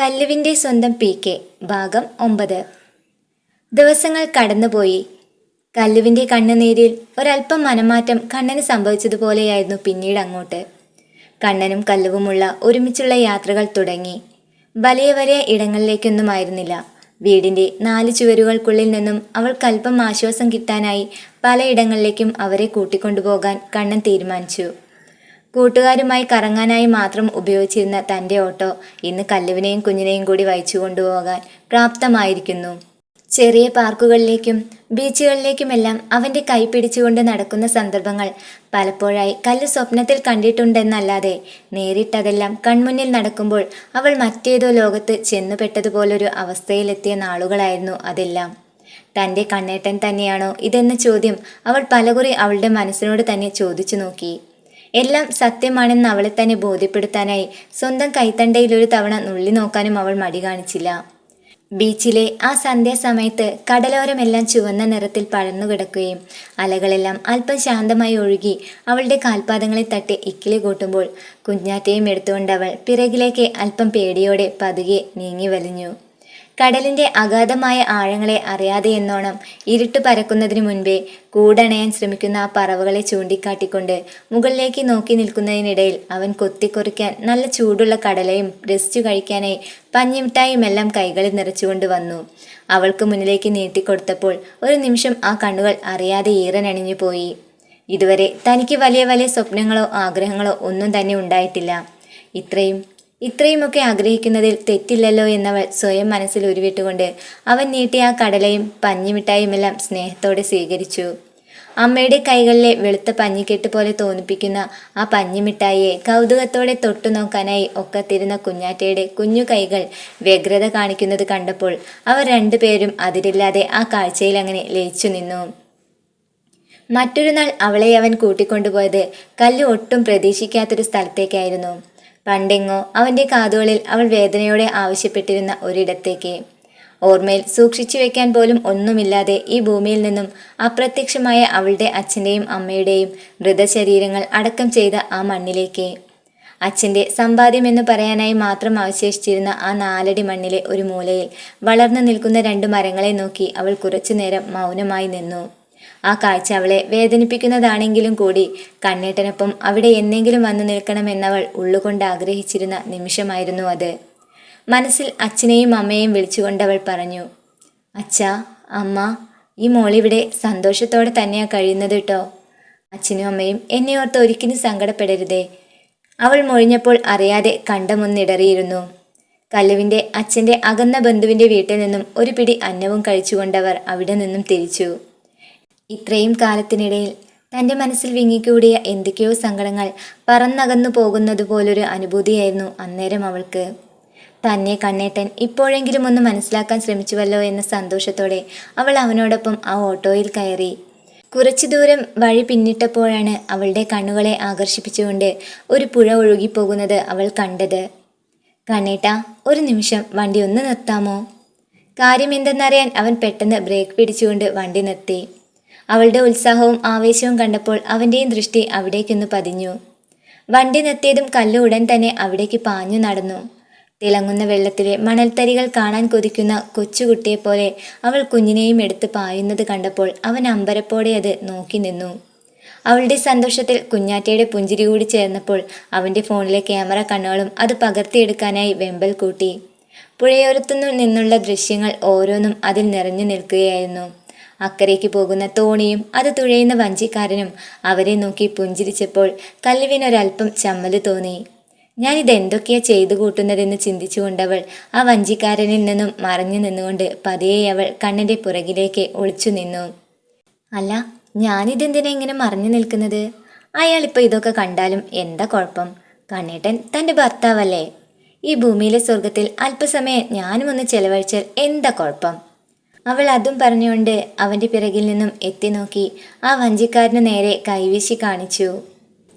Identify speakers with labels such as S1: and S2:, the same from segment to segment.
S1: കല്ലുവിന്റെ സ്വന്തം P K ഭാഗം ഒമ്പത്. ദിവസങ്ങൾ കടന്നുപോയി. കല്ലുവിന്റെ കണ്ണുനീരിൽ ഒരല്പം മനമാറ്റം കണ്ണന് സംഭവിച്ചതുപോലെയായിരുന്നു പിന്നീട് അങ്ങോട്ട്. കണ്ണനും കല്ലുവുമുള്ള ഒരുമിച്ചുള്ള യാത്രകൾ തുടങ്ങി. വലിയ വലിയ ഇടങ്ങളിലേക്കൊന്നും ആയിരുന്നില്ല വീടിന്റെ നാല് ചുവരുകൾക്കുള്ളിൽ നിന്നും അവൾക്കല്പം ആശ്വാസം കിട്ടാനായി പലയിടങ്ങളിലേക്കും അവരെ കൂട്ടിക്കൊണ്ടുപോകാൻ കണ്ണൻ തീരുമാനിച്ചു. കൂട്ടുകാരുമായി കറങ്ങാനായി മാത്രം ഉപയോഗിച്ചിരുന്ന തന്റെ ഓട്ടോ ഇന്ന് കല്ലുവിനെയും കുഞ്ഞിനെയും കൂടി വഹിച്ചു കൊണ്ടുപോകാൻ പ്രാപ്തമായിരിക്കുന്നു. ചെറിയ പാർക്കുകളിലേക്കും ബീച്ചുകളിലേക്കുമെല്ലാം അവന്റെ കൈ പിടിച്ചുകൊണ്ട് നടക്കുന്ന സന്ദർഭങ്ങൾ പലപ്പോഴായി കല്ല് സ്വപ്നത്തിൽ കണ്ടിട്ടുണ്ടെന്നല്ലാതെ നേരിട്ടതെല്ലാം കൺമുന്നിൽ നടക്കുമ്പോൾ അവൾ മറ്റേതോ ലോകത്ത് ചെന്നുപെട്ടതുപോലൊരു അവസ്ഥയിലെത്തിയ നാളുകളായിരുന്നു അതെല്ലാം. തന്റെ കണ്ണേട്ടൻ തന്നെയാണോ ഇതെന്ന ചോദ്യം അവൾ പലകുറി അവളുടെ മനസ്സിനോട് തന്നെ ചോദിച്ചു നോക്കി. എല്ലാം സത്യമാണെന്ന് അവളെ തന്നെ ബോധ്യപ്പെടുത്താനായി സ്വന്തം കൈത്തണ്ടയിൽ ഒരു തവണ നുള്ളി നോക്കാനും അവൾ മടി കാണിച്ചില്ല. ബീച്ചിലെ ആ സന്ധ്യാസമയത്ത് കടലോരമെല്ലാം ചുവന്ന നിറത്തിൽ പഴന്നു കിടക്കുകയും അലകളെല്ലാം അല്പം ശാന്തമായി ഒഴുകി അവളുടെ കാൽപാദങ്ങളെ തട്ടി ഇക്കിളി കൂട്ടുമ്പോൾ കുഞ്ഞാറ്റയും എടുത്തുകൊണ്ട് അവൾ പിറകിലേക്ക് അല്പം പേടിയോടെ പതുകെ നീങ്ങി വലിഞ്ഞു. കടലിന്റെ അഗാധമായ ആഴങ്ങളെ അറിയാതെ എന്നോണം ഇരുട്ട് പരക്കുന്നതിനു മുൻപേ കൂടണയാൻ ശ്രമിക്കുന്ന ആ പറവകളെ ചൂണ്ടിക്കാട്ടിക്കൊണ്ട് മുകളിലേക്ക് നോക്കി നിൽക്കുന്നതിനിടയിൽ അവൻ കൊത്തിക്കൊറിക്കാൻ നല്ല ചൂടുള്ള കടലയും രസിച്ചു കഴിക്കാനായി പഞ്ഞിമിട്ടായും എല്ലാം കൈകളിൽ നിറച്ചുകൊണ്ട് വന്നു. അവൾക്ക് മുന്നിലേക്ക് നീട്ടിക്കൊടുത്തപ്പോൾ ഒരു നിമിഷം ആ കണ്ണുകൾ അറിയാതെ ഈറനണിഞ്ഞു പോയി. ഇതുവരെ തനിക്ക് വലിയ വലിയ സ്വപ്നങ്ങളോ ആഗ്രഹങ്ങളോ ഒന്നും തന്നെ ഉണ്ടായിട്ടില്ല. ഇത്രയും ഇത്രയുമൊക്കെ ആഗ്രഹിക്കുന്നതിൽ തെറ്റില്ലല്ലോ എന്നവൾ സ്വയം മനസ്സിൽ ഉരുവിട്ടുകൊണ്ട് അവൻ നീട്ടിയ ആ കടലയും പഞ്ഞിമിഠായുമെല്ലാം സ്നേഹത്തോടെ സ്വീകരിച്ചു. അമ്മയുടെ കൈകളിലെ വെളുത്ത പഞ്ഞിക്കെട്ട് പോലെ തോന്നിപ്പിക്കുന്ന ആ പഞ്ഞിമിഠായിയെ കൗതുകത്തോടെ തൊട്ടു നോക്കാനായി ഒക്കത്തിരുന്ന കുഞ്ഞാറ്റയുടെ കുഞ്ഞു കൈകൾ വ്യഗ്രത കാണിക്കുന്നത് കണ്ടപ്പോൾ അവർ രണ്ടുപേരും അതിരില്ലാതെ ആ കാഴ്ചയിൽ അങ്ങനെ ലയിച്ചു നിന്നു. മറ്റൊരു നാൾ അവളെ അവൻ കൂട്ടിക്കൊണ്ടുപോയത് കല്ല് ഒട്ടും പ്രതീക്ഷിക്കാത്തൊരു സ്ഥലത്തേക്കായിരുന്നു. പണ്ടെങ്ങോ അവന്റെ കാതുകളിൽ അവൾ വേദനയോടെ ആവശ്യപ്പെട്ടിരുന്ന ഒരിടത്തേക്ക്. ഓർമ്മയിൽ സൂക്ഷിച്ചു വെക്കാൻ പോലും ഒന്നുമില്ലാതെ ഈ ഭൂമിയിൽ നിന്നും അപ്രത്യക്ഷമായ അവളുടെ അച്ഛന്റെയും അമ്മയുടെയും മൃതശരീരങ്ങൾ അടക്കം ചെയ്ത ആ മണ്ണിലേക്ക്. അച്ഛന്റെ സമ്പാദ്യമെന്ന് പറയാനായി മാത്രം അവശേഷിച്ചിരുന്ന ആ നാലടി മണ്ണിലെ ഒരു മൂലയിൽ വളർന്നു നിൽക്കുന്ന രണ്ട് മരങ്ങളെ നോക്കി അവൾ കുറച്ചു നേരം മൗനമായി നിന്നു. ആ കാഴ്ച അവളെ വേദനിപ്പിക്കുന്നതാണെങ്കിലും കൂടി. കണ്ണേട്ടനൊപ്പം അവിടെ എന്നെങ്കിലും വന്നു നിൽക്കണമെന്നവൾ ഉള്ളുകൊണ്ട് ആഗ്രഹിച്ചിരുന്ന നിമിഷമായിരുന്നു അത്. മനസ്സിൽ അച്ഛനെയും അമ്മയെയും വിളിച്ചുകൊണ്ടവൾ പറഞ്ഞു അച്ഛാ അമ്മ ഈ മോളിവിടെ സന്തോഷത്തോടെ തന്നെയാ കഴിയുന്നത് കേട്ടോ അച്ഛനും അമ്മയും എന്നെ ഓർത്ത് ഒരിക്കലും സങ്കടപ്പെടരുതേ അവൾ മൊഴിഞ്ഞപ്പോൾ അറിയാതെ കണ്ടമൊന്നിടറിയിരുന്നു. കല്ലുവിന്റെ അച്ഛന്റെ അകന്ന ബന്ധുവിന്റെ വീട്ടിൽ നിന്നും ഒരു പിടി അന്നവും കഴിച്ചുകൊണ്ടവർ അവിടെ നിന്നും തിരിച്ചു. ഇത്രയും കാലത്തിനിടയിൽ തന്റെ മനസ്സിൽ വിങ്ങിക്കൂടിയ എന്തൊക്കെയോ സങ്കടങ്ങൾ പറന്നകന്നു പോകുന്നത് പോലൊരു അനുഭൂതിയായിരുന്നു അന്നേരം അവൾക്ക്. തന്നെ കണ്ണേട്ടൻ ഇപ്പോഴെങ്കിലും ഒന്ന് മനസ്സിലാക്കാൻ ശ്രമിച്ചുവല്ലോ എന്ന സന്തോഷത്തോടെ അവൾ അവനോടൊപ്പം ആ ഓട്ടോയിൽ കയറി. കുറച്ചു ദൂരം വഴി പിന്നിട്ടപ്പോഴാണ് അവളുടെ കണ്ണുകളെ ആകർഷിപ്പിച്ചുകൊണ്ട് ഒരു പുഴ ഒഴുകിപ്പോകുന്നത് അവൾ കണ്ടത്. കണ്ണേട്ട ഒരു നിമിഷം വണ്ടി ഒന്ന് നിർത്താമോ? കാര്യമെന്തെന്നറിയാൻ അവൻ പെട്ടെന്ന് ബ്രേക്ക് പിടിച്ചുകൊണ്ട് വണ്ടി നിർത്തി. അവളുടെ ഉത്സാഹവും ആവേശവും കണ്ടപ്പോൾ അവന്റെയും ദൃഷ്ടി അവിടേക്കൊന്ന് പതിഞ്ഞു. വണ്ടി നിർത്തിയതും കല്ല് ഉടൻ തന്നെ അവിടേക്ക് പാഞ്ഞു നടന്നു. തിളങ്ങുന്ന വെള്ളത്തിലെ മണൽത്തരികൾ കാണാൻ കൊതിക്കുന്ന കൊച്ചുകുട്ടിയെപ്പോലെ അവൾ കുഞ്ഞിനെയും എടുത്ത് പായുന്നത് കണ്ടപ്പോൾ അവൻ അമ്പരപ്പോടെ അത് നോക്കി നിന്നു. അവളുടെ സന്തോഷത്തിൽ കുഞ്ഞാറ്റയുടെ പുഞ്ചിരി കൂടി ചേർന്നപ്പോൾ അവന്റെ ഫോണിലെ ക്യാമറ കണ്ണുകളും അത് പകർത്തിയെടുക്കാനായി വെമ്പൽ കൂട്ടി. പുഴയോരത്തുനിന്നുള്ള നിന്നുള്ള ദൃശ്യങ്ങൾ ഓരോന്നും അതിൽ നിറഞ്ഞു നിൽക്കുകയായിരുന്നു. അക്കരയ്ക്ക് പോകുന്ന തോണിയും അത് തുഴയുന്ന വഞ്ചിക്കാരനും അവരെ നോക്കി പുഞ്ചിരിച്ചപ്പോൾ കല്ലുവിനൊരൽപ്പം ചമ്മൽ തോന്നി. ഞാൻ ഇതെന്തൊക്കെയാ ചെയ്തു കൂട്ടുന്നതെന്ന് ചിന്തിച്ചുകൊണ്ടവൾ ആ വഞ്ചിക്കാരനിൽ നിന്നും മറഞ്ഞു നിന്നുകൊണ്ട് പതിയെ അവൾ കണ്ണിന്റെ പുറകിലേക്ക് ഒളിച്ചു നിന്നു. അല്ല ഞാനിതെന്തിനാ ഇങ്ങനെ മറഞ്ഞു നിൽക്കുന്നത്? അയാൾ അയാളിപ്പോൾ ഇതൊക്കെ കണ്ടാലും എന്താ കുഴപ്പം? കണ്ണേട്ടൻ തന്റെ ഭർത്താവല്ലേ? ഈ ഭൂമിയിലെ സ്വർഗത്തിൽ അല്പസമയം ഞാനും ഒന്ന് ചെലവഴിച്ചാൽ എന്താ കുഴപ്പം? അവൾ അതും പറഞ്ഞുകൊണ്ട് അവന്റെ പിറകിൽ നിന്നും എത്തി നോക്കി. ആ വഞ്ചിക്കാരന് നേരെ കൈവീശി കാണിച്ചു.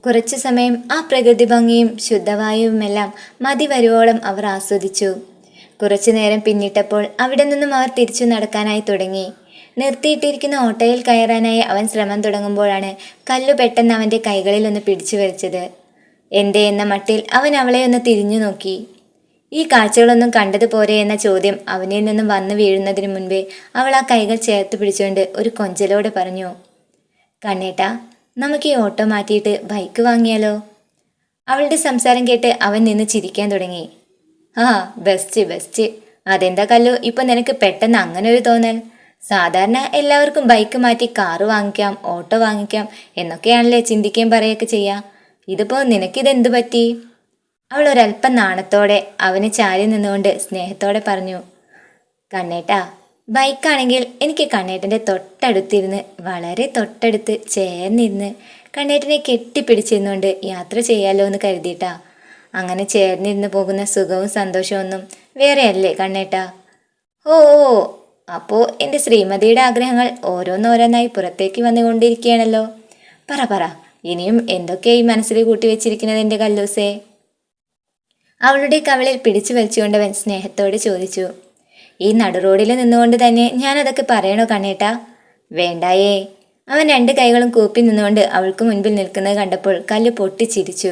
S1: കുറച്ചു സമയം ആ പ്രകൃതി ഭംഗിയും ശുദ്ധവായുവുമെല്ലാം മതി വരുവോളം അവർ ആസ്വദിച്ചു. കുറച്ചു നേരം പിന്നിട്ടപ്പോൾ അവിടെ നിന്നും അവർ തിരിച്ചു നടക്കാനായി തുടങ്ങി. നിർത്തിയിട്ടിരിക്കുന്ന ഓട്ടോയിൽ കയറാനായി അവൻ ശ്രമം തുടങ്ങുമ്പോഴാണ് കല്ലു പെട്ടെന്ന് അവന്റെ കൈകളിൽ ഒന്ന് പിടിച്ചു വലിച്ചത്. എന്തേ എന്ന മട്ടിൽ അവൻ അവളെ ഒന്ന് തിരിഞ്ഞു നോക്കി. ഈ കാഴ്ചകളൊന്നും കണ്ടത് പോരെ എന്ന ചോദ്യം അവനിൽ നിന്നും വന്നു വീഴുന്നതിന് മുൻപേ അവൾ ആ കൈകൾ ചേർത്ത് പിടിച്ചുകൊണ്ട് ഒരു കൊഞ്ചലോടെ പറഞ്ഞു കണ്ണേട്ടാ നമുക്ക് ഈ ഓട്ടോ മാറ്റിയിട്ട് ബൈക്ക് വാങ്ങിയാലോ? അവളുടെ സംസാരം കേട്ട് അവൻ നിന്ന് ചിരിക്കാൻ തുടങ്ങി ആ ബെസ്റ്റ് ബെസ്റ്റ്. അതെന്താ കല്ലു ഇപ്പൊ നിനക്ക് പെട്ടെന്ന് അങ്ങനെ ഒരു തോന്നൽ? സാധാരണ എല്ലാവർക്കും ബൈക്ക് മാറ്റി കാറ് വാങ്ങിക്കാം ഓട്ടോ വാങ്ങിക്കാം എന്നൊക്കെയാണല്ലേ ചിന്തിക്കുകയും പറയുകയൊക്കെ ചെയ്യാം. ഇതിപ്പോ നിനക്കിതെന്തു പറ്റി? അവൾ ഒരല്പം നാണത്തോടെ അവന് ചാരി നിന്നുകൊണ്ട് സ്നേഹത്തോടെ പറഞ്ഞു കണ്ണേട്ടാ ബൈക്കാണെങ്കിൽ എനിക്ക് കണ്ണേട്ടന്റെ തൊട്ടടുത്തിരുന്ന് വളരെ തൊട്ടടുത്ത് ചേർന്നിരുന്ന് കണ്ണേട്ടനെ കെട്ടിപ്പിടിച്ചിരുന്നുകൊണ്ട് യാത്ര ചെയ്യാലോ എന്ന് കരുതിയിട്ടാ. അങ്ങനെ ചേർന്നിരുന്ന് പോകുന്ന സുഖവും സന്തോഷവും ഒന്നും വേറെയല്ലേ കണ്ണേട്ടാ? ഓ ഓ അപ്പോൾ എന്റെ ശ്രീമതിയുടെ ആഗ്രഹങ്ങൾ ഓരോന്നോരോന്നായി പുറത്തേക്ക് വന്നുകൊണ്ടിരിക്കുകയാണല്ലോ. പറ പറ ഇനിയും എന്തൊക്കെയായി മനസ്സിൽ കൂട്ടി വെച്ചിരിക്കുന്നത് എന്റെ കല്ലൂസേ? അവളുടെ കവളിൽ പിടിച്ചു വലിച്ചുകൊണ്ടവൻ സ്നേഹത്തോടെ ചോദിച്ചു ഈ നടുറോഡിൽ നിന്നുകൊണ്ട് തന്നെ ഞാൻ അതൊക്കെ പറയണോ കണ്ണേട്ടാ? വേണ്ടായേ. അവൻ രണ്ട് കൈകളും കൂപ്പി നിന്നുകൊണ്ട് അവൾക്ക് മുൻപിൽ നിൽക്കുന്നത് കണ്ടപ്പോൾ കല്ല് പൊട്ടിച്ചിരിച്ചു.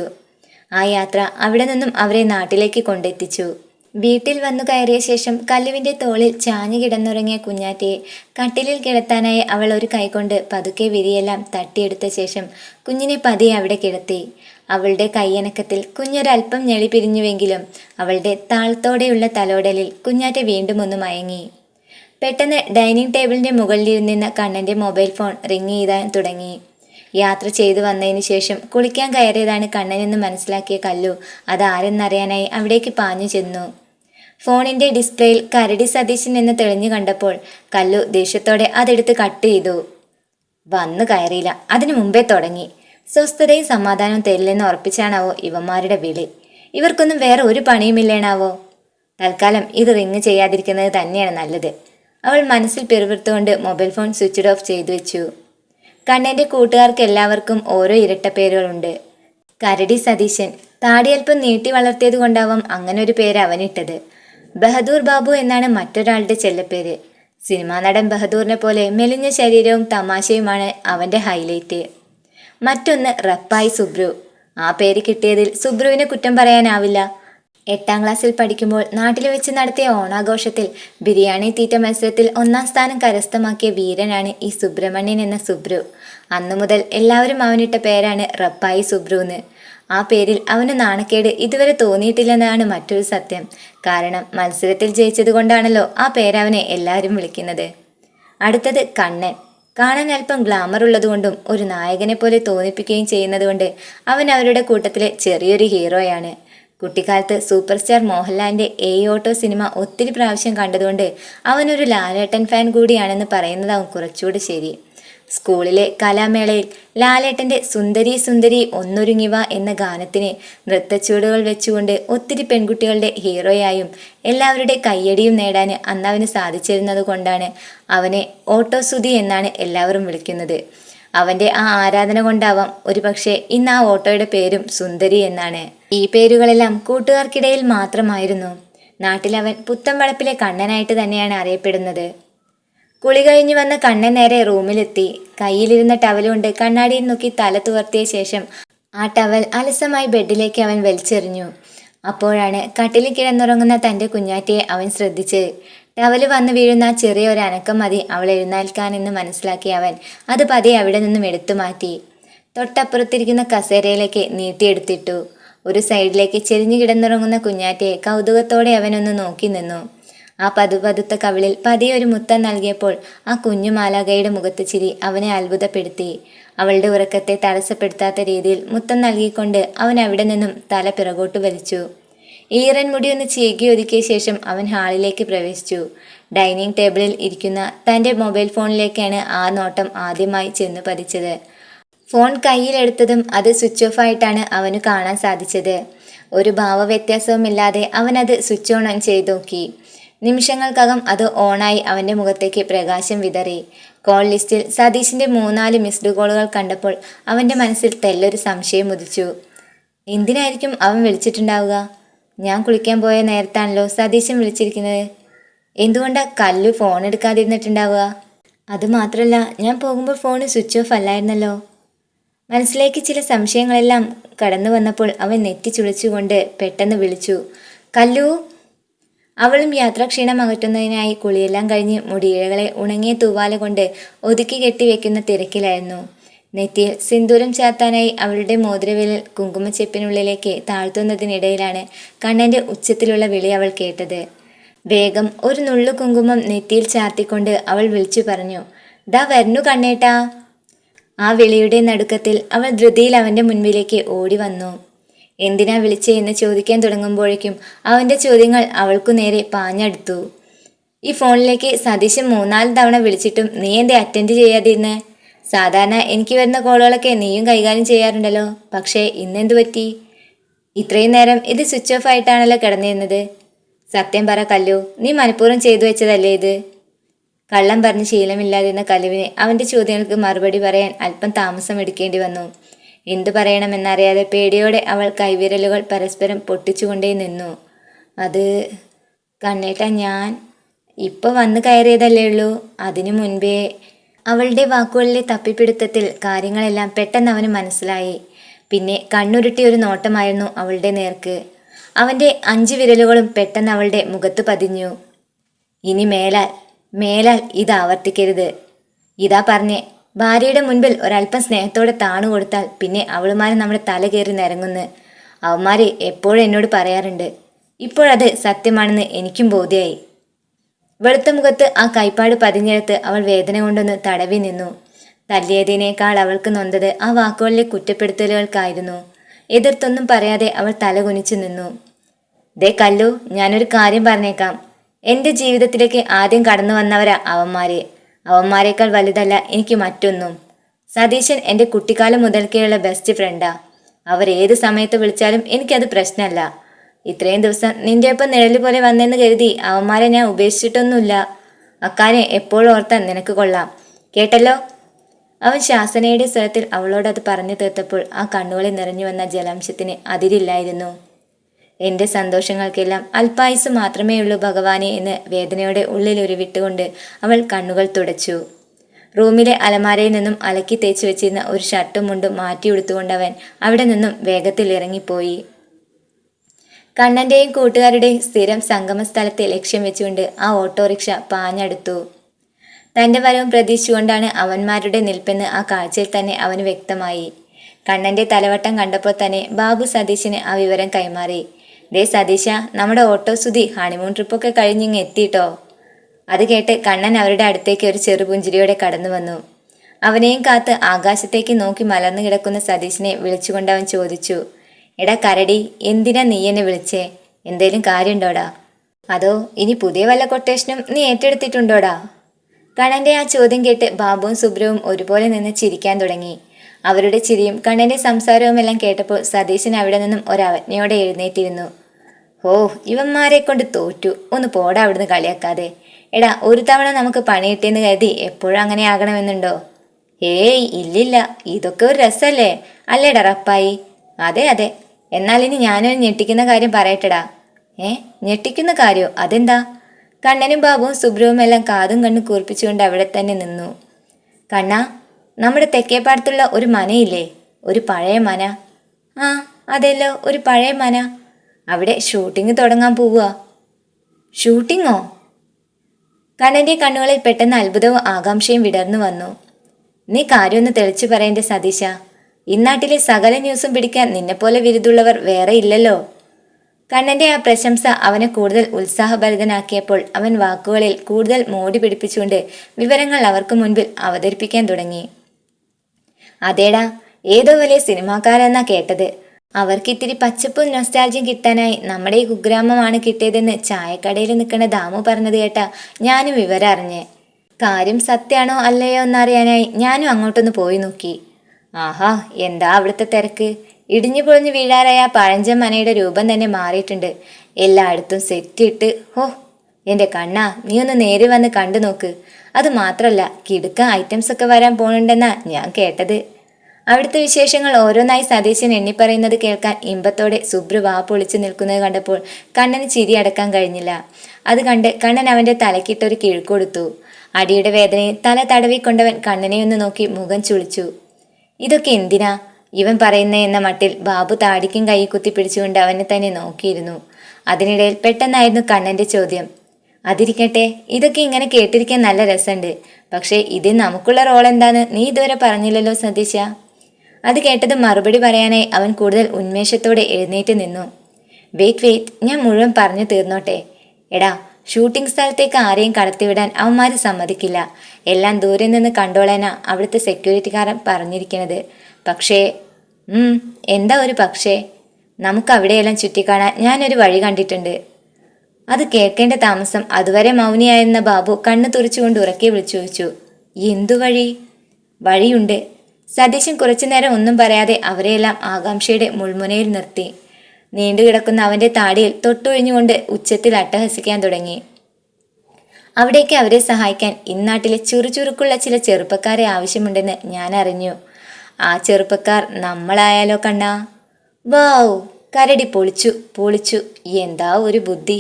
S1: ആ യാത്ര അവിടെ നിന്നും അവരെ നാട്ടിലേക്ക് കൊണ്ടെത്തിച്ചു. വീട്ടിൽ വന്നു കയറിയ ശേഷം കല്ലുവിന്റെ തോളിൽ ചാഞ്ഞു കിടന്നുറങ്ങിയ കുഞ്ഞാറ്റയെ കട്ടിലിൽ കിടത്താനായി അവൾ ഒരു കൈകൊണ്ട് പതുക്കെ വിരിയെല്ലാം തട്ടിയെടുത്ത ശേഷം കുഞ്ഞിനെ പതിയെ അവിടെ കിടത്തി. അവളുടെ കയ്യനക്കത്തിൽ കുഞ്ഞൊരൽപ്പം ഞെളി പിരിഞ്ഞുവെങ്കിലും അവളുടെ താളത്തോടെയുള്ള തലോടലിൽ കുഞ്ഞാറ്റ വീണ്ടും ഒന്ന് മയങ്ങി. പെട്ടെന്ന് ഡൈനിങ് ടേബിളിന്റെ മുകളിലിരുന്നിരുന്ന കണ്ണന്റെ മൊബൈൽ ഫോൺ റിങ് ചെയ്താൻ തുടങ്ങി. യാത്ര ചെയ്തു വന്നതിന് ശേഷം കുളിക്കാൻ കയറിയതാണ് കണ്ണനെന്ന് മനസ്സിലാക്കിയ കല്ലു. അതാരെന്നറിയാനായി അവിടേക്ക് പാഞ്ഞു ചെന്നു. ഫോണിന്റെ ഡിസ്പ്ലേയിൽ കരടി സതീശൻ എന്ന് തെളിഞ്ഞു കണ്ടപ്പോൾ കല്ലു ദേഷ്യത്തോടെ അതെടുത്ത് കട്ട് ചെയ്തു. വന്നു കയറിയില്ല. അതിനു മുമ്പേ തുടങ്ങി. സ്വസ്ഥതയും സമാധാനവും തരില്ലെന്ന് ഉറപ്പിച്ചാണാവോ ഇവന്മാരുടെ വിളി? ഇവർക്കൊന്നും വേറെ ഒരു പണിയുമില്ലേണാവോ? തൽക്കാലം ഇത് റിങ് ചെയ്യാതിരിക്കുന്നത് തന്നെയാണ് നല്ലത്. അവൾ മനസ്സിൽ പിറുപിറുത്തുകൊണ്ട് മൊബൈൽ ഫോൺ സ്വിച്ച് ഓഫ് ചെയ്തു വെച്ചു. കണ്ണന്റെ കൂട്ടുകാർക്ക് എല്ലാവർക്കും ഓരോ ഇരട്ട പേരുകളുണ്ട്. കരടി സതീശൻ താടിയൽപ്പം നീട്ടി വളർത്തിയത് കൊണ്ടാവാം അങ്ങനെ ഒരു പേര് അവനിട്ടത്. ബഹദൂർ ബാബു എന്നാണ് മറ്റൊരാളുടെ ചെല്ലപ്പേര്. സിനിമാ നടൻ ബഹദൂറിനെ പോലെ മെലിഞ്ഞ ശരീരവും തമാശയുമാണ് അവന്റെ ഹൈലൈറ്റ്. മറ്റൊന്ന് റപ്പായി സുബ്രു. ആ പേര് കിട്ടിയതിൽ സുബ്രുവിനെ കുറ്റം പറയാനാവില്ല. എട്ടാം ക്ലാസ്സിൽ പഠിക്കുമ്പോൾ നാട്ടിൽ വെച്ച് നടത്തിയ ഓണാഘോഷത്തിൽ ബിരിയാണി തീറ്റ മത്സരത്തിൽ ഒന്നാം സ്ഥാനം കരസ്ഥമാക്കിയ വീരനാണ് ഈ സുബ്രഹ്മണ്യൻ എന്ന സുബ്രു. അന്നു മുതൽ എല്ലാവരും അവനിട്ട പേരാണ് റപ്പായി സുബ്രു എന്ന് ആ പേരിൽ അവന് നാണക്കേട് ഇതുവരെ തോന്നിയിട്ടില്ലെന്നാണ് മറ്റൊരു സത്യം. കാരണം മത്സരത്തിൽ ജയിച്ചത് കൊണ്ടാണല്ലോ ആ പേരവനെ എല്ലാവരും വിളിക്കുന്നത്. അടുത്തത് കണ്ണൻ. കാണാൻ അല്പം ഗ്ലാമർ ഉള്ളതുകൊണ്ടും ഒരു നായകനെ പോലെ തോന്നിപ്പിക്കുകയും ചെയ്യുന്നതുകൊണ്ട് അവൻ അവരുടെ കൂട്ടത്തിലെ ചെറിയൊരു ഹീറോയാണ്. കുട്ടിക്കാലത്ത് സൂപ്പർ സ്റ്റാർ മോഹൻലാലിന്റെ എ ഓട്ടോ സിനിമ ഒത്തിരി പ്രാവശ്യം കണ്ടതുകൊണ്ട് അവനൊരു ലാലേട്ടൻ ഫാൻ കൂടിയാണെന്ന് പറയുന്നതാവും കുറച്ചുകൂടി ശരി. സ്കൂളിലെ കലാമേളയിൽ ലാലേട്ടന്റെ സുന്ദരി സുന്ദരി ഒന്നൊരുങ്ങിവ എന്ന ഗാനത്തിന് നൃത്തച്ചുവടുകൾ വെച്ചുകൊണ്ട് ഒത്തിരി പെൺകുട്ടികളുടെ ഹീറോയായും എല്ലാവരുടെ കയ്യടിയും നേടാൻ അന്ന് അവന് സാധിച്ചിരുന്നത് കൊണ്ടാണ് അവനെ ഓട്ടോ സുതി എന്നാണ് എല്ലാവരും വിളിക്കുന്നത്. അവന്റെ ആ ആരാധന കൊണ്ടാവാം ഒരുപക്ഷെ ഇന്ന് ആ ഓട്ടോയുടെ പേരും സുന്ദരി എന്നാണ്. ഈ പേരുകളെല്ലാം കൂട്ടുകാർക്കിടയിൽ മാത്രമായിരുന്നു. നാട്ടിലവൻ വളപ്പിലെ കണ്ണനായിട്ട് തന്നെയാണ് അറിയപ്പെടുന്നത്. കുളി കഴിഞ്ഞു വന്ന കണ്ണൻ നേരെ റൂമിലെത്തി. കയ്യിലിരുന്ന ടവലുകൊണ്ട് കണ്ണാടിയിൽ നോക്കി തല തുവർത്തിയ ശേഷം ആ ടവൽ അലസമായി ബെഡിലേക്ക് അവൻ വലിച്ചെറിഞ്ഞു. അപ്പോഴാണ് കട്ടിലിൽ കിടന്നുറങ്ങുന്ന തന്റെ കുഞ്ഞാറ്റിയെ അവൻ ശ്രദ്ധിച്ച് ടവൽ വന്നു വീഴുന്ന ചെറിയ ഒരു അനക്കം മതി അവൾ എഴുന്നേൽക്കാനെന്ന് മനസ്സിലാക്കിയ അവൻ അത് പതിയെ അവിടെ നിന്നും എടുത്തു മാറ്റി. തൊട്ടപ്പുറത്തിരിക്കുന്ന കസേരയിലേക്ക് നീട്ടിയെടുത്തിട്ടു. ഒരു സൈഡിലേക്ക് ചെരിഞ്ഞു കിടന്നുറങ്ങുന്ന കുഞ്ഞാറ്റയെ കൗതുകത്തോടെ അവനൊന്ന് നോക്കി നിന്നു. ആ പതുപതുത്ത കവിളിൽ പതിയെ ഒരു മുത്തം നൽകിയപ്പോൾ ആ കുഞ്ഞു മാലാകയുടെ മുഖത്ത് ചിരി അവനെ അത്ഭുതപ്പെടുത്തി. അവളുടെ ഉറക്കത്തെ തടസ്സപ്പെടുത്താത്ത രീതിയിൽ മുത്തം നൽകിക്കൊണ്ട് അവൻ അവിടെ നിന്നും തല പിറകോട്ട് വലിച്ചു. ഈറൻ മുടി ഒന്ന് ചീകി ഒതുക്കിയ ശേഷം അവൻ ഹാളിലേക്ക് പ്രവേശിച്ചു. ഡൈനിങ് ടേബിളിൽ ഇരിക്കുന്ന തന്റെ മൊബൈൽ ഫോണിലേക്കാണ് ആ നോട്ടം ആദ്യമായി ചെന്ന് പതിച്ചത്. ഫോൺ കയ്യിലെടുത്തതും അത് സ്വിച്ച് ഓഫ് ആയിട്ടാണ് അവന് കാണാൻ സാധിച്ചത്. ഒരു ഭാവവ്യത്യാസവുമില്ലാതെ അവൻ അത് സ്വിച്ച് ഓൺ ചെയ്തു നോക്കി. നിമിഷങ്ങൾക്കകം അത് ഓണായി അവന്റെ മുഖത്തേക്ക് പ്രകാശം വിതറി. കോൾ ലിസ്റ്റിൽ സതീഷിന്റെ മൂന്നാൽ മിസ്ഡ് കോളുകൾ കണ്ടപ്പോൾ അവന്റെ മനസ്സിൽ തെല്ലൊരു സംശയം ഉദിച്ചു. എന്തിനായിരിക്കും അവൻ വിളിച്ചിട്ടുണ്ടാവുക? ഞാൻ കുളിക്കാൻ പോയ നേരത്താണല്ലോ സതീശൻ വിളിച്ചിരിക്കുന്നത്. എന്തുകൊണ്ടാ കല്ലു ഫോൺ എടുക്കാതിരുന്നിട്ടുണ്ടാവുക? അത് മാത്രമല്ല ഞാൻ പോകുമ്പോൾ ഫോൺ സ്വിച്ച് ഓഫ് അല്ലായിരുന്നല്ലോ. മനസ്സിലേക്ക് ചില സംശയങ്ങളെല്ലാം കടന്നു വന്നപ്പോൾ അവൻ നെറ്റി ചുളിച്ചുകൊണ്ട് പെട്ടെന്ന് വിളിച്ചു. കല്ലു അവളും യാത്രാക്ഷീണം അകറ്റുന്നതിനായി കുളിയെല്ലാം കഴിഞ്ഞ് മുടിയിഴകളെ ഉണങ്ങിയ തൂവാല കൊണ്ട് ഒതുക്കി കെട്ടി വെക്കുന്ന തിരക്കിലായിരുന്നു. നെറ്റിയിൽ സിന്ദൂരം ചാർത്താനായി അവളുടെ മോതിരവിരൽ കുങ്കുമച്ചെപ്പിനുള്ളിലേക്ക് താഴ്ത്തുന്നതിനിടയിലാണ് കണ്ണന്റെ ഉച്ചത്തിലുള്ള വിളി അവൾ കേട്ടത്. വേഗം ഒരു നുള്ളു കുങ്കുമം നെറ്റിയിൽ ചാർത്തിക്കൊണ്ട് അവൾ വിളിച്ചു പറഞ്ഞു ദാ വരണു കണ്ണേട്ടാ. ആ വിളിയുടെ നടുക്കത്തിൽ അവൾ ധൃതിയിൽ അവന്റെ മുൻപിലേക്ക് ഓടി വന്നു. എന്തിനാ വിളിച്ചേ എന്ന് ചോദിക്കാൻ തുടങ്ങുമ്പോഴേക്കും അവന്റെ ചോദ്യങ്ങൾ അവൾക്കു നേരെ പാഞ്ഞടുത്തു. ഈ ഫോണിലേക്ക് സതീശൻ മൂന്നാൽ തവണ വിളിച്ചിട്ടും നീ എന്തേ അറ്റൻഡ് ചെയ്യാതിരുന്ന്? സാധാരണ എനിക്ക് വരുന്ന കോളുകളൊക്കെ നീയും കൈകാര്യം ചെയ്യാറുണ്ടല്ലോ. പക്ഷേ ഇന്നെന്തു പറ്റി? ഇത്രയും നേരം ഇത് സ്വിച്ച് ഓഫ് ആയിട്ടാണല്ലോ കിടന്നിരുന്നത്. സത്യം പറ കല്ലു നീ മനഃപൂർവം ചെയ്തു വെച്ചതല്ലേ ഇത്? കള്ളം പറഞ്ഞ് ശീലമില്ലാതിരുന്ന കല്ലുവിനെ അവന്റെ ചോദ്യങ്ങൾക്ക് മറുപടി പറയാൻ അല്പം താമസം എടുക്കേണ്ടി വന്നു. എന്തു പറയണമെന്നറിയാതെ പേടിയോടെ അവൾ കൈവിരലുകൾ പരസ്പരം പൊട്ടിച്ചുകൊണ്ടേ നിന്നു. അത് കണ്ണേട്ട ഞാൻ ഇപ്പൊ വന്ന് കയറിയതല്ലേ ഉള്ളൂ. അതിനു മുൻപേ അവളുടെ വാക്കുകളിലെ തപ്പിപ്പിടുത്തത്തിൽ കാര്യങ്ങളെല്ലാം പെട്ടെന്ന് അവന് മനസ്സിലായി. പിന്നെ കണ്ണുരുട്ടിയ ഒരു നോട്ടമായിരുന്നു അവളുടെ നേർക്ക്. അവന്റെ അഞ്ച് വിരലുകളും പെട്ടെന്ന് അവളുടെ മുഖത്ത് പതിഞ്ഞു. ഇനി മേലാൽ മേലാൽ ഇത് ആവർത്തിക്കരുത് ഇതാ പറഞ്ഞേ ഭാര്യയുടെ മുൻപിൽ ഒരല്പം സ്നേഹത്തോടെ താണു കൊടുത്താൽ പിന്നെ അവളുമാരെ നമ്മുടെ തല കയറി നിരങ്ങുന്നു. അവന്മാരെ എപ്പോഴും എന്നോട് പറയാറുണ്ട് ഇപ്പോഴത് സത്യമാണെന്ന് എനിക്കും ബോധ്യമായി വെളുത്ത മുഖത്ത് ആ കൈപ്പാട് പതിഞ്ഞെടുത്ത് അവൾ വേദന കൊണ്ടൊന്ന് തടവി നിന്നു. തല്ലിയതിനേക്കാൾ അവൾക്ക് നൊന്തത് ആ വാക്കുകളിലെ കുറ്റപ്പെടുത്തലുകൾക്കായിരുന്നു. എതിർത്തൊന്നും പറയാതെ അവൾ തല കുനിച്ചു നിന്നു. ദേ കല്ലു ഞാനൊരു കാര്യം പറഞ്ഞേക്കാം. എന്റെ ജീവിതത്തിലേക്ക് ആദ്യം കടന്നു വന്നവരാ അവന്മാര്. അവന്മാരെക്കാൾ വലുതല്ല എനിക്ക് മറ്റൊന്നും. സതീശൻ എന്റെ കുട്ടിക്കാലം മുതൽക്കേയുള്ള ബെസ്റ്റ് ഫ്രണ്ടാ അവർ ഏത് സമയത്ത് വിളിച്ചാലും എനിക്കത് പ്രശ്നമല്ല. ഇത്രയും ദിവസം നിന്റെ ഒപ്പം നിഴൽ പോലെ വന്നെന്ന് കരുതി അവന്മാരെ ഞാൻ ഉപേക്ഷിച്ചിട്ടൊന്നുമില്ല. അക്കാര്യം എപ്പോഴും ഓർത്താൻ നിനക്ക് കൊള്ളാം. കേട്ടല്ലോ? അവൻ ശാസനയുടെ സ്വരത്തിൽ അവളോടത് പറഞ്ഞു തീർത്തപ്പോൾ ആ കണ്ണുകളിൽ നിറഞ്ഞു വന്ന ജലാംശത്തിന് അതിരില്ലായിരുന്നു. എന്റെ സന്തോഷങ്ങൾക്കെല്ലാം അല്പായുസ് മാത്രമേ ഉള്ളൂ ഭഗവാനെ എന്ന് വേദനയുടെ ഉള്ളിൽ ഉരുവിട്ടുകൊണ്ട് അവൾ കണ്ണുകൾ തുടച്ചു. റൂമിലെ അലമാരയിൽ നിന്നും അലക്കി തേച്ചു വെച്ചിരുന്ന ഒരു ഷർട്ടും മുണ്ടും മാറ്റിയെടുത്തുകൊണ്ട് അവൻ അവിടെ നിന്നും വേഗത്തിൽ ഇറങ്ങിപ്പോയി. കണ്ണന്റെയും കൂട്ടുകാരുടെയും സ്ഥിരം സംഗമ സ്ഥലത്തെ ലക്ഷ്യം വെച്ചുകൊണ്ട് ആ ഓട്ടോറിക്ഷ പാഞ്ഞടുത്തു. തന്റെ വരവും പ്രതീക്ഷിച്ചുകൊണ്ടാണ് അവന്മാരുടെ നിൽപ്പെന്ന് ആ കാഴ്ചയിൽ തന്നെ അവന് വ്യക്തമായി. കണ്ണന്റെ തലവട്ടം കണ്ടപ്പോൾ തന്നെ ബാബു സതീശിന് ആ വിവരം കൈമാറി. ദേ സതീശ നമ്മുടെ ഓട്ടോ സുധി ഹണിമൂൺ ട്രിപ്പൊക്കെ കഴിഞ്ഞിങ്ങ് എത്തിയിട്ടോ അത് കേട്ട് കണ്ണൻ അവരുടെ അടുത്തേക്ക് ഒരു ചെറുപുഞ്ചിരിയോടെ കടന്നു വന്നു. അവനെയും കാത്ത് ആകാശത്തേക്ക് നോക്കി മലർന്നു കിടക്കുന്ന സതീശിനെ വിളിച്ചുകൊണ്ട് അവൻ ചോദിച്ചു എടാ കരടി എന്തിനാ നീ എന്നെ വിളിച്ചേ? എന്തേലും കാര്യമുണ്ടോടാ? അതോ ഇനി പുതിയ വല്ല കൊട്ടേഷനും നീ ഏറ്റെടുത്തിട്ടുണ്ടോടാ? കണ്ണന്റെ ആ ചോദ്യം കേട്ട് ബാബുവും സുബ്രവും ഒരുപോലെ നിന്ന് ചിരിക്കാൻ തുടങ്ങി. അവരുടെ ചിരിയും കണ്ണന്റെ സംസാരവും എല്ലാം കേട്ടപ്പോൾ സതീശൻ അവിടെ നിന്നും ഒരു ഒരവജ്ഞയോടെ എഴുന്നേറ്റിരുന്നു. ഓ ഇവന്മാരെ കൊണ്ട് തോറ്റു. ഒന്ന് പോടാ അവിടുന്ന് കളിയാക്കാതെ. എടാ ഒരു തവണ നമുക്ക് പണി കിട്ടിയെന്ന് കരുതി എപ്പോഴും അങ്ങനെ ആകണമെന്നുണ്ടോ? ഏയ് ഇല്ലില്ല. ഇതൊക്കെ ഒരു രസല്ലേ? അല്ലേടാ റപ്പായി. അതെ അതെ. എന്നാൽ ഇനി ഞാനൊരു ഞെട്ടിക്കുന്ന കാര്യം പറയട്ടെടാ. ഏ ഞെട്ടിക്കുന്ന കാര്യോ? അതെന്താ? കണ്ണനും ബാബുവും സുബ്രവും എല്ലാം കാതും കണ്ണും കൂർപ്പിച്ചുകൊണ്ട് അവിടെ തന്നെ നിന്നു. കണ്ണ നമ്മുടെ തെക്കേപ്പാടത്തുള്ള ഒരു മനയില്ലേ? ഒരു പഴയ മന. ആ അതെല്ലോ ഒരു പഴയ മന. അവിടെ ഷൂട്ടിംഗ് തുടങ്ങാൻ പോവുക. ഷൂട്ടിങ്ങോ കണ്ണന്റെ കണ്ണുകളിൽ പെട്ടെന്ന് അത്ഭുതവും ആകാംക്ഷയും വിടർന്നു വന്നു. നീ കാര്യമൊന്ന് തെളിച്ചു പറയേണ്ട സതീശ? ഇന്നാട്ടിലെ സകല ന്യൂസും പിടിക്കാൻ നിന്നെപ്പോലെ വിരുദുള്ളവർ വേറെ ഇല്ലല്ലോ? കണ്ണന്റെ ആ പ്രശംസ അവനെ കൂടുതൽ ഉത്സാഹഭരിതനാക്കിയപ്പോൾ അവൻ വാക്കുകളിൽ കൂടുതൽ മോടി പിടിപ്പിച്ചുകൊണ്ട് വിവരങ്ങൾ അവർക്ക് മുൻപിൽ അവതരിപ്പിക്കാൻ തുടങ്ങി. അതേടാ ഏതോ വലിയ സിനിമാക്കാരെന്നാ കേട്ടത്. അവർക്ക് ഇത്തിരി പച്ചപ്പും നൊസ്റ്റാൾജിയും കിട്ടാനായി നമ്മുടെ ഈ കുഗ്രാമമാണ് കിട്ടിയതെന്ന് ചായക്കടയിൽ നിൽക്കുന്ന ദാമു പറഞ്ഞത് കേട്ടാ ഞാനും വിവരം അറിഞ്ഞേ. കാര്യം സത്യാണോ അല്ലയോ എന്നറിയാനായി ഞാനും അങ്ങോട്ടൊന്ന് പോയി നോക്കി. ആഹാ എന്താ അവിടുത്തെ തിരക്ക്? ഇടിഞ്ഞു പൊളിഞ്ഞു വീഴാറായ പഴഞ്ചൻ മനയുടെ രൂപം തന്നെ മാറിയിട്ടുണ്ട്. എല്ലായിടത്തും സെറ്റിട്ട് ഹോ എന്റെ കണ്ണാ നീ ഒന്ന് നേരെ വന്ന് കണ്ടു നോക്ക്. അത് മാത്രല്ല കിടുക്ക ഐറ്റംസ് ഒക്കെ വരാൻ പോണുണ്ടെന്നാ ഞാൻ കേട്ടത്. അവിടുത്തെ വിശേഷങ്ങൾ ഓരോന്നായി സതീശൻ എണ്ണിപ്പറയുന്നത് കേൾക്കാൻ ഇമ്പത്തോടെ സുബ്രു വാ പൊളിച്ചു നിൽക്കുന്നത് കണ്ടപ്പോൾ കണ്ണന് ചിരി അടക്കാൻ കഴിഞ്ഞില്ല. അത് കണ്ട് കണ്ണൻ അവന്റെ തലക്കിട്ടൊരു കിഴുക്കൊടുത്തു അടിയുടെ വേദനയിൽ തല തടവിക്കൊണ്ടവൻ കണ്ണനെ ഒന്ന് നോക്കി മുഖം ചുളിച്ചു. ഇതൊക്കെ എന്തിനാ? ഇവൻ പറയുന്ന എന്ന മട്ടിൽ ബാബു താടിക്കും കൈ കുത്തി പിടിച്ചുകൊണ്ട് അവനെ തന്നെ നോക്കിയിരുന്നു. അതിനിടയിൽ പെട്ടെന്നായിരുന്നു കണ്ണന്റെ ചോദ്യം. അതിരിക്കട്ടെ ഇതൊക്കെ ഇങ്ങനെ കേട്ടിരിക്കാൻ നല്ല രസമുണ്ട്. പക്ഷേ ഇതിൽ നമുക്കുള്ള റോൾ എന്താന്ന് നീ ഇതുവരെ പറഞ്ഞില്ലല്ലോ സതീശ. അത് കേട്ടത് മറുപടി പറയാനായി അവൻ കൂടുതൽ ഉന്മേഷത്തോടെ എഴുന്നേറ്റ് നിന്നു. വെയിറ്റ് വെയിറ്റ് ഞാൻ മുഴുവൻ പറഞ്ഞു തീർന്നോട്ടെ. എടാ ഷൂട്ടിംഗ് സ്ഥലത്തേക്ക് ആരെയും കടത്തിവിടാൻ അവന്മാർ സമ്മതിക്കില്ല. എല്ലാം ദൂരെ നിന്ന് കണ്ടോളാനാ അവിടുത്തെ സെക്യൂരിറ്റിക്കാരൻ പറഞ്ഞിരിക്കുന്നത് പക്ഷേ എന്താ ഒരു പക്ഷേ? നമുക്ക് അവിടെയെല്ലാം ചുറ്റിക്കാണാൻ ഞാനൊരു വഴി കണ്ടിട്ടുണ്ട്. അത് കേൾക്കേണ്ട താമസം അതുവരെ മൗനിയായിരുന്ന ബാബു കണ്ണു തുറച്ചുകൊണ്ട് ഉറക്കെ വിളിച്ചു ചോദിച്ചു എന്തു വഴി? വഴിയുണ്ട്. സതീശൻ കുറച്ചുനേരം ഒന്നും പറയാതെ അവരെയെല്ലാം ആകാംക്ഷയുടെ മുൾമുനയിൽ നിർത്തി. നീണ്ടുകിടക്കുന്ന അവന്റെ താടിയിൽ തൊട്ടൊഴിഞ്ഞുകൊണ്ട് ഉച്ചത്തിൽ അട്ടഹസിക്കാൻ തുടങ്ങി. അവിടേക്ക് അവരെ സഹായിക്കാൻ ഇന്നാട്ടിലെ ചുറുചുറുക്കുള്ള ചില ചെറുപ്പക്കാരെ ആവശ്യമുണ്ടെന്ന് ഞാൻ അറിഞ്ഞു. ആ ചെറുപ്പക്കാർ നമ്മളായാലോ കണ്ണാ? വാവ് കരടി പൊളിച്ചു പൊളിച്ചു. എന്താ ഒരു ബുദ്ധി?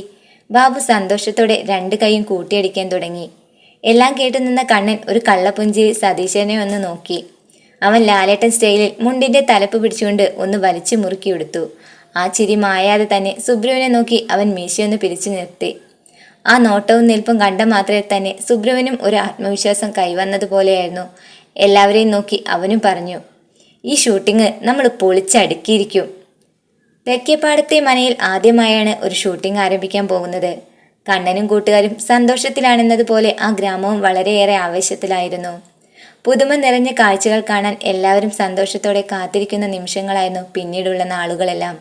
S1: ബാബു സന്തോഷത്തോടെ രണ്ട് കൈയും കൂട്ടിയടിക്കാൻ തുടങ്ങി. എല്ലാം കേട്ടു നിന്ന കണ്ണൻ ഒരു കള്ളപ്പുഞ്ചിരി സതീശനെ ഒന്ന് നോക്കി. അവൻ ലാലേട്ടൻ സ്റ്റൈലിൽ മുണ്ടിന്റെ തലപ്പ് പിടിച്ചുകൊണ്ട് ഒന്ന് വലിച്ചു മുറുക്കിയെടുത്തു. ആ ചിരി മായാതെ തന്നെ സുബ്രുവിനെ നോക്കി അവൻ മീശയൊന്ന് പിരിച്ചു നിർത്തി. ആ നോട്ടവും നിൽപ്പും കണ്ട മാത്രമേ തന്നെ സുബ്രുവിനും ഒരു ആത്മവിശ്വാസം കൈവന്നതുപോലെയായിരുന്നു. എല്ലാവരെയും നോക്കി അവനും പറഞ്ഞു ഈ ഷൂട്ടിംഗ് നമ്മൾ പൊളിച്ചടുക്കിയിരിക്കും. തെക്കേപ്പാടത്തെ മനയിൽ ആദ്യമായാണ് ഒരു ഷൂട്ടിംഗ് ആരംഭിക്കാൻ പോകുന്നത്. കണ്ണനും കൂട്ടുകാരും സന്തോഷത്തിലാണെന്നതുപോലെ ആ ഗ്രാമവും വളരെയേറെ ആവേശത്തിലായിരുന്നു. പുതുമ നിറഞ്ഞ കാഴ്ചകൾ കാണാൻ എല്ലാവരും സന്തോഷത്തോടെ കാത്തിരിക്കുന്ന നിമിഷങ്ങളായിരുന്നു പിന്നീടുള്ള നാളുകളെല്ലാം.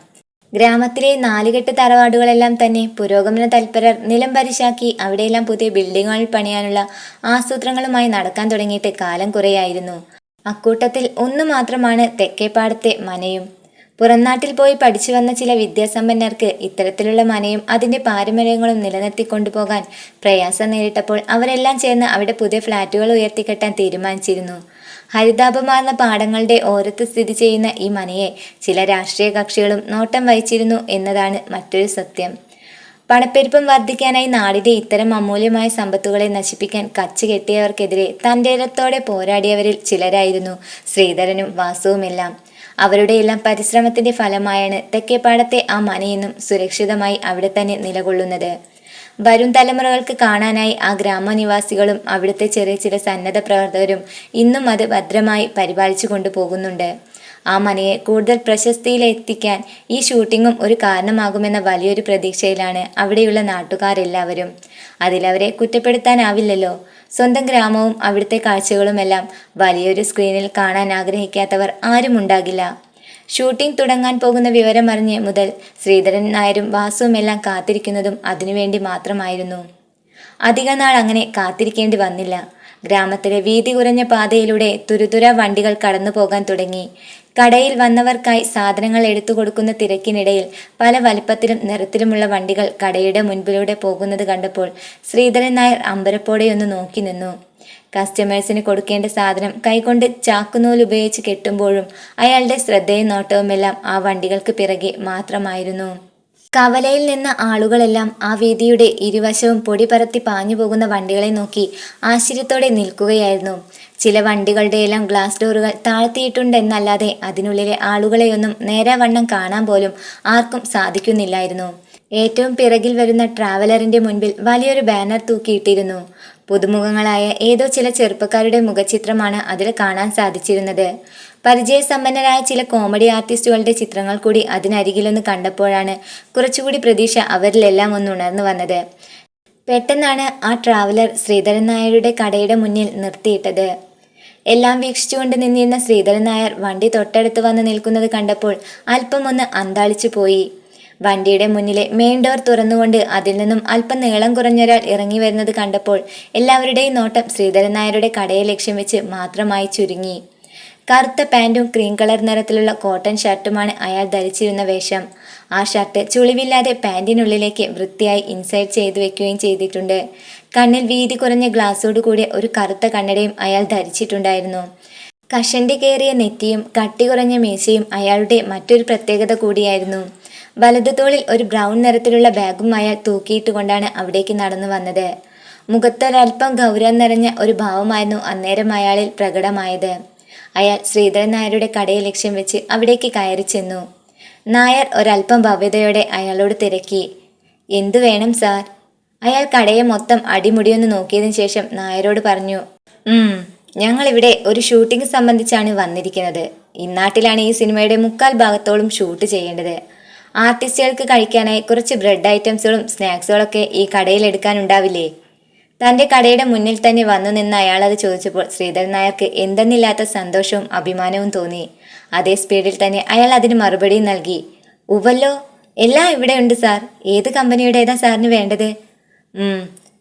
S1: ഗ്രാമത്തിലെ നാലുകെട്ട് തറവാടുകളെല്ലാം തന്നെ പുരോഗമന തൽപരർ നിലം പരിശാക്കി അവിടെയെല്ലാം പുതിയ ബിൽഡിങ്ങുകൾ പണിയാനുള്ള ആസൂത്രങ്ങളുമായി നടക്കാൻ തുടങ്ങിയിട്ട് കാലം കുറയായിരുന്നു. അക്കൂട്ടത്തിൽ ഒന്നു മാത്രമാണ് തെക്കേപ്പാടത്തെ മനയും പുറംനാട്ടിൽ പോയി പഠിച്ചു വന്ന ചില വിദ്യാസമ്പന്നർക്ക് ഇത്തരത്തിലുള്ള മനയും അതിന്റെ പാരമ്പര്യങ്ങളും നിലനിർത്തിക്കൊണ്ടുപോകാൻ പ്രയാസം നേരിട്ടപ്പോൾ അവരെല്ലാം ചേർന്ന് അവിടെ പുതിയ ഫ്ളാറ്റുകൾ ഉയർത്തിക്കെട്ടാൻ തീരുമാനിച്ചിരുന്നു. ഹരിതാപമാർന്ന പാടങ്ങളുടെ ഓരത്ത് സ്ഥിതി ചെയ്യുന്ന ഈ മനയെ ചില രാഷ്ട്രീയ കക്ഷികളും നോട്ടം വഹിച്ചിരുന്നു എന്നതാണ് മറ്റൊരു സത്യം. പണപ്പെരുപ്പം വർദ്ധിക്കാനായി നാടിന്റെ ഇത്തരം അമൂല്യമായ സമ്പത്തുകളെ നശിപ്പിക്കാൻ കച്ച് കെട്ടിയവർക്കെതിരെ തന്റെ ഇടത്തോടെ പോരാടിയവരിൽ ചിലരായിരുന്നു ശ്രീധരനും വാസുവുമെല്ലാം. അവരുടെ എല്ലാം പരിശ്രമത്തിന്റെ ഫലമായാണ് തെക്കേപ്പാടത്തെ ആ മനയെന്നും സുരക്ഷിതമായി അവിടെ തന്നെ നിലകൊള്ളുന്നത്. വരും തലമുറകൾക്ക് കാണാനായി ആ ഗ്രാമനിവാസികളും അവിടുത്തെ ചെറിയ ചില സന്നദ്ധ പ്രവർത്തകരും ഇന്നും അത് ഭദ്രമായി പരിപാലിച്ചു കൊണ്ടുപോകുന്നുണ്ട് ആ മനയെ കൂടുതൽ പ്രശസ്തിയിലെത്തിക്കാൻ ഈ ഷൂട്ടിങ്ങും ഒരു കാരണമാകുമെന്ന വലിയൊരു പ്രതീക്ഷയിലാണ് അവിടെയുള്ള നാട്ടുകാരെല്ലാവരും. അതിലവരെ കുറ്റപ്പെടുത്താനാവില്ലല്ലോ. സ്വന്തം ഗ്രാമവും അവിടുത്തെ കാഴ്ചകളുമെല്ലാം വലിയൊരു സ്ക്രീനിൽ കാണാൻ ആഗ്രഹിക്കാത്തവർ ആരും ഉണ്ടാകില്ല. ഷൂട്ടിംഗ് തുടങ്ങാൻ പോകുന്ന വിവരം അറിഞ്ഞ് മുതൽ ശ്രീധരൻ നായരും വാസുവുമെല്ലാം കാത്തിരിക്കുന്നതും അതിനുവേണ്ടി മാത്രമായിരുന്നു. അധിക നാൾ അങ്ങനെ കാത്തിരിക്കേണ്ടി വന്നില്ല. ഗ്രാമത്തിലെ വീതി കുറഞ്ഞ പാതയിലൂടെ തുരുതുര വണ്ടികൾ കടന്നു പോകാൻ തുടങ്ങി. കടയിൽ വന്നവർക്കായി സാധനങ്ങൾ എടുത്തു കൊടുക്കുന്ന തിരക്കിനിടയിൽ പല വലിപ്പത്തിലും നിറത്തിലുമുള്ള വണ്ടികൾ കടയുടെ മുൻപിലൂടെ പോകുന്നത് കണ്ടപ്പോൾ ശ്രീധരൻ നായർ അമ്പരപ്പോടെയൊന്ന് നോക്കി നിന്നു. കസ്റ്റമേഴ്സിന് കൊടുക്കേണ്ട സാധനം കൈകൊണ്ട് ചാക്കുനൂൽ ഉപയോഗിച്ച് കെട്ടുമ്പോഴും അയാളുടെ ശ്രദ്ധയും നോട്ടവുമെല്ലാം ആ വണ്ടികൾക്ക് പിറകെ മാത്രമായിരുന്നു. കവലയിൽ നിന്ന ആളുകളെല്ലാം ആ വീതിയുടെ ഇരുവശവും പൊടി പറത്തി പാഞ്ഞു പോകുന്ന വണ്ടികളെ നോക്കി ആശ്ചര്യത്തോടെ നിൽക്കുകയായിരുന്നു. ചില വണ്ടികളുടെയെല്ലാം ഗ്ലാസ് ഡോറുകൾ താഴ്ത്തിയിട്ടുണ്ടെന്നല്ലാതെ അതിനുള്ളിലെ ആളുകളെയൊന്നും നേരാവണ്ണം കാണാൻ പോലും ആർക്കും സാധിക്കുന്നില്ലായിരുന്നു. ഏറ്റവും പിറകിൽ വരുന്ന ട്രാവലറിന്റെ മുൻപിൽ വലിയൊരു ബാനർ തൂക്കിയിട്ടിരുന്നു. പുതുമുഖങ്ങളായ ഏതോ ചില ചെറുപ്പക്കാരുടെ മുഖചിത്രമാണ് അതിൽ കാണാൻ സാധിച്ചിരുന്നത്. പരിചയസമ്പന്നരായ ചില കോമഡി ആർട്ടിസ്റ്റുകളുടെ ചിത്രങ്ങൾ കൂടി അതിനരികിലൊന്ന് കണ്ടപ്പോഴാണ് കുറച്ചുകൂടി പ്രതീക്ഷ അവരിലെല്ലാം ഒന്ന് ഉണർന്നു വന്നത്. പെട്ടെന്നാണ് ആ ട്രാവലർ ശ്രീധരൻ നായരുടെ കടയുടെ മുന്നിൽ നിർത്തിയിട്ടത്. എല്ലാം വീക്ഷിച്ചുകൊണ്ട് നിന്നിരുന്ന ശ്രീധരൻ നായർ വണ്ടി തൊട്ടടുത്ത് വന്ന് നിൽക്കുന്നത് കണ്ടപ്പോൾ അല്പമൊന്ന് അന്താളിച്ചു പോയി. വണ്ടിയുടെ മുന്നിലെ മെയിൻ ഡോർ തുറന്നുകൊണ്ട് അതിൽ നിന്നും അല്പം നീളം കുറഞ്ഞൊരാൾ ഇറങ്ങി വരുന്നത് കണ്ടപ്പോൾ എല്ലാവരുടെയും നോട്ടം ശ്രീധരൻ നായരുടെ കടയെ ലക്ഷ്യം വെച്ച് മാത്രമായി ചുരുങ്ങി. കറുത്ത പാന്റും ക്രീം കളർ നിറത്തിലുള്ള കോട്ടൺ ഷർട്ടുമാണ് അയാൾ ധരിച്ചിരുന്ന വേഷം. ആ ഷർട്ട് ചുളിവില്ലാതെ പാന്റിനുള്ളിലേക്ക് വൃത്തിയായി ഇൻസൈഡ് ചെയ്തു വെക്കുകയും ചെയ്തിട്ടുണ്ട്. കണ്ണിൽ വീതി കുറഞ്ഞ ഗ്ലാസ്സോട് കൂടിയ ഒരു കറുത്ത കണ്ണടയും അയാൾ ധരിച്ചിട്ടുണ്ടായിരുന്നു. കഷണ്ടി കയറിയ നെറ്റിയും കട്ടി കുറഞ്ഞ മീശയും അയാളുടെ മറ്റൊരു പ്രത്യേകത കൂടിയായിരുന്നു. വലതു തോളിൽ ഒരു ബ്രൗൺ നിറത്തിലുള്ള ബാഗും അയാൾ തൂക്കിയിട്ടുകൊണ്ടാണ് അവിടേക്ക് നടന്നു വന്നത്. മുഖത്തൊരൽപ്പം ഗൗരവം നിറഞ്ഞ ഒരു ഭാവമായിരുന്നു അന്നേരം അയാളിൽ പ്രകടമായത്. അയാൾ ശ്രീധരൻ നായരുടെ കടയെ ലക്ഷ്യം വെച്ച് അവിടേക്ക് കയറി ചെന്നു. നായർ ഒരൽപ്പം ഭവ്യതയോടെ അയാളോട് തിരക്കി. എന്തു വേണം സാർ? അയാൾ കടയെ മൊത്തം അടിമുടിയൊന്ന് നോക്കിയതിനു ശേഷം നായരോട് പറഞ്ഞു ഞങ്ങളിവിടെ ഒരു ഷൂട്ടിംഗ് സംബന്ധിച്ചാണ് വന്നിരിക്കുന്നത്. ഇന്നാട്ടിലാണ് ഈ സിനിമയുടെ മുക്കാൽ ഭാഗത്തോളം ഷൂട്ട് ചെയ്യേണ്ടത്. ആർട്ടിസ്റ്റുകൾക്ക് കഴിക്കാനായി കുറച്ച് ബ്രെഡ് ഐറ്റംസുകളും സ്നാക്സുകളൊക്കെ ഈ കടയിൽ എടുക്കാനുണ്ടാവില്ലേ തന്റെ കടയുടെ മുന്നിൽ തന്നെ വന്നു നിന്ന് അയാൾ അത് ചോദിച്ചപ്പോൾ ശ്രീധരൻ നായർക്ക് എന്തെന്നില്ലാത്ത സന്തോഷവും അഭിമാനവും തോന്നി. അതേ സ്പീഡിൽ തന്നെ അയാൾ അതിന് മറുപടി നൽകി. ഉവല്ലോ എല്ലാം ഇവിടെയുണ്ട് സാർ. ഏത് കമ്പനിയുടേതാ സാറിന് വേണ്ടത്?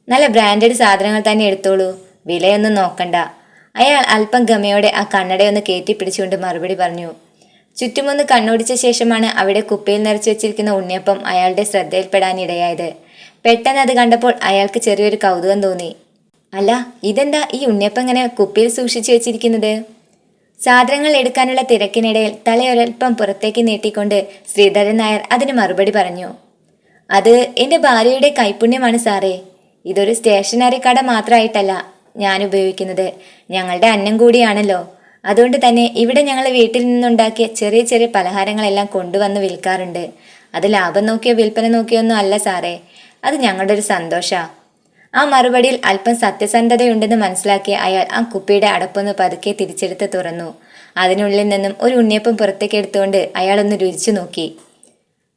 S1: നല്ല ബ്രാൻഡഡ് സാധനങ്ങൾ തന്നെ എടുത്തോളൂ. വിലയൊന്നും നോക്കണ്ട. അയാൾ അല്പം ഗമയോടെ ആ കണ്ണടയൊന്ന് കയറ്റി പിടിച്ചുകൊണ്ട് മറുപടി പറഞ്ഞു. ചുറ്റുമൊന്ന് കണ്ണോടിച്ച ശേഷമാണ് അവിടെ കുപ്പയിൽ നിറച്ചു വെച്ചിരിക്കുന്ന ഉണ്ണിയപ്പം അയാളുടെ ശ്രദ്ധയിൽപ്പെടാനിടയായത്. പെട്ടെന്ന് അത് കണ്ടപ്പോൾ അയാൾക്ക് ചെറിയൊരു കൗതുകം തോന്നി. അല്ല ഇതെന്താ ഈ ഉണ്ണിയപ്പം ഇങ്ങനെ കുപ്പിയിൽ സൂക്ഷിച്ചു വെച്ചിരിക്കുന്നത്? സാധനങ്ങൾ എടുക്കാനുള്ള തിരക്കിനിടയിൽ തലയൊരൽപ്പം പുറത്തേക്ക് നീട്ടിക്കൊണ്ട് ശ്രീധരൻ നായർ അതിന് മറുപടി പറഞ്ഞു. അത് എന്റെ ഭാര്യയുടെ കൈപുണ്യമാണ് സാറേ. ഇതൊരു സ്റ്റേഷനറി കട മാത്രമായിട്ടല്ല ഞാൻ ഉപയോഗിക്കുന്നത്. ഞങ്ങളുടെ അന്നം കൂടിയാണല്ലോ. അതുകൊണ്ട് തന്നെ ഇവിടെ ഞങ്ങൾ വീട്ടിൽ നിന്നുണ്ടാക്കിയ ചെറിയ ചെറിയ പലഹാരങ്ങളെല്ലാം കൊണ്ടുവന്ന് വിൽക്കാറുണ്ട്. അത് ലാഭം നോക്കിയോ വിൽപ്പന നോക്കിയോ ഒന്നും അല്ല സാറേ. അത് ഞങ്ങളുടെ ഒരു സന്തോഷമാണ് ആ മറുപടിയിൽ അല്പം സത്യസന്ധതയുണ്ടെന്ന് മനസ്സിലാക്കി അയാൾ ആ കുപ്പിയുടെ അടപ്പൊന്ന് പതുക്കെ തിരിച്ചെടുത്ത് തുറന്നു. അതിനുള്ളിൽ നിന്നും ഒരു ഉണ്ണിയപ്പം പുറത്തേക്ക് എടുത്തുകൊണ്ട് അയാളൊന്ന് രുചിച്ചു നോക്കി.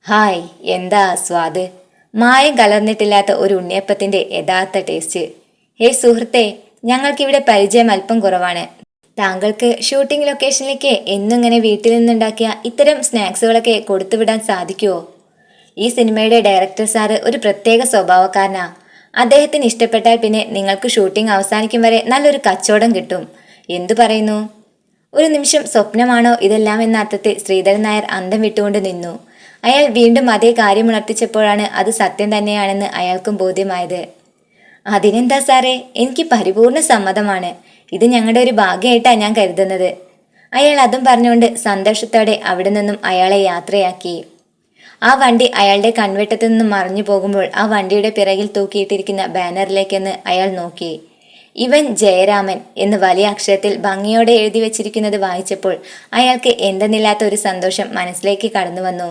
S1: ഹായ് എന്താ സ്വാദ്? മായം കലർന്നിട്ടില്ലാത്ത ഒരു ഉണ്ണിയപ്പത്തിന്റെ യഥാർത്ഥ ടേസ്റ്റ്. ഹേ സുഹൃത്തെ ഞങ്ങൾക്കിവിടെ പരിചയം അല്പം കുറവാണ്. താങ്കൾക്ക് ഷൂട്ടിംഗ് ലൊക്കേഷനിലേക്ക് എന്നിങ്ങനെ വീട്ടിൽ നിന്നുണ്ടാക്കിയ ഇത്തരം സ്നാക്സുകളൊക്കെ കൊടുത്തുവിടാൻ സാധിക്കുമോ ഈ സിനിമയുടെ ഡയറക്ടർ സാറ് ഒരു പ്രത്യേക സ്വഭാവക്കാരനാ. അദ്ദേഹത്തിന് ഇഷ്ടപ്പെട്ടാൽ പിന്നെ നിങ്ങൾക്ക് ഷൂട്ടിംഗ് അവസാനിക്കും വരെ നല്ലൊരു കച്ചവടം കിട്ടും. എന്തു പറയുന്നു? ഒരു നിമിഷം സ്വപ്നമാണോ ഇതെല്ലാം എന്ന അർത്ഥത്തിൽ ശ്രീധരൻ നായർ അന്തം വിട്ടുകൊണ്ട് നിന്നു. അയാൾ വീണ്ടും അതേ കാര്യം ഉണർത്തിച്ചപ്പോഴാണ് അത് സത്യം തന്നെയാണെന്ന് അയാൾക്കും ബോധ്യമായത്. അതിനെന്താ സാറേ? എനിക്ക് പരിപൂർണ സമ്മതമാണ്. ഇത് ഞങ്ങളുടെ ഒരു ഭാഗ്യമായിട്ടാണ് ഞാൻ കരുതുന്നത്. അയാൾ അതും പറഞ്ഞുകൊണ്ട് സന്തോഷത്തോടെ അവിടെ നിന്നും അയാളെ യാത്രയാക്കി. ആ വണ്ടി അയാളുടെ കൺവെട്ടത്തു നിന്നും മറിഞ്ഞു പോകുമ്പോൾ ആ വണ്ടിയുടെ പിറകിൽ തൂക്കിയിട്ടിരിക്കുന്ന ബാനറിലേക്കെന്ന് അയാൾ നോക്കി. ഇവൻ ജയരാമൻ എന്ന് വലിയ അക്ഷരത്തിൽ ഭംഗിയോടെ എഴുതി വെച്ചിരിക്കുന്നത് വായിച്ചപ്പോൾ അയാൾക്ക് എന്തെന്നില്ലാത്ത ഒരു സന്തോഷം മനസ്സിലേക്ക് കടന്നു വന്നു.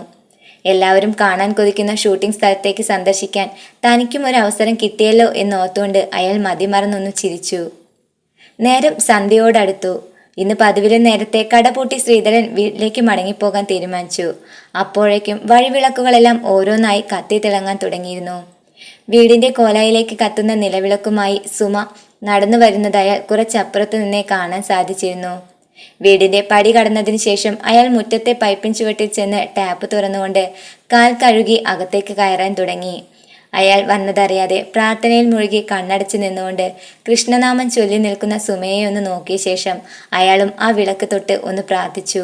S1: എല്ലാവരും കാണാൻ കൊതിക്കുന്ന ഷൂട്ടിംഗ് സ്ഥലത്തേക്ക് സന്ദർശിക്കാൻ തനിക്കും ഒരു അവസരം കിട്ടിയല്ലോ എന്ന് ഓർത്തുകൊണ്ട് അയാൾ മതിമറന്നൊന്ന് ചിരിച്ചു. നേരം സന്ധ്യയോടടുത്തു. ഇന്ന് പതിവിലും നേരത്തെ കടപൂട്ടി ശ്രീധരൻ വീട്ടിലേക്ക് മടങ്ങിപ്പോകാൻ തീരുമാനിച്ചു. അപ്പോഴേക്കും വഴിവിളക്കുകളെല്ലാം ഓരോന്നായി കത്തി തിളങ്ങാൻ തുടങ്ങിയിരുന്നു. വീടിന്റെ കോലായിലേക്ക് കത്തുന്ന നിലവിളക്കുമായി സുമ നടന്നു വരുന്നതയാൾ കുറച്ചപ്പുറത്തു നിന്നേ കാണാൻ സാധിച്ചിരുന്നു. വീടിന്റെ പടി കടന്നതിന് ശേഷം അയാൾ മുറ്റത്തെ പൈപ്പിൻ ചുവട്ടിൽ ചെന്ന് ടാപ്പ് തുറന്നുകൊണ്ട് കാൽ കഴുകി അകത്തേക്ക് കയറാൻ തുടങ്ങി. അയാൾ വന്നതറിയാതെ പ്രാർത്ഥനയിൽ മുഴുകി കണ്ണടച്ചു നിന്നുകൊണ്ട് കൃഷ്ണനാമം ചൊല്ലി നിൽക്കുന്ന സുമയെ ഒന്ന് നോക്കിയ ശേഷം അയാളും ആ വിളക്ക് തൊട്ട് ഒന്ന് പ്രാർത്ഥിച്ചു.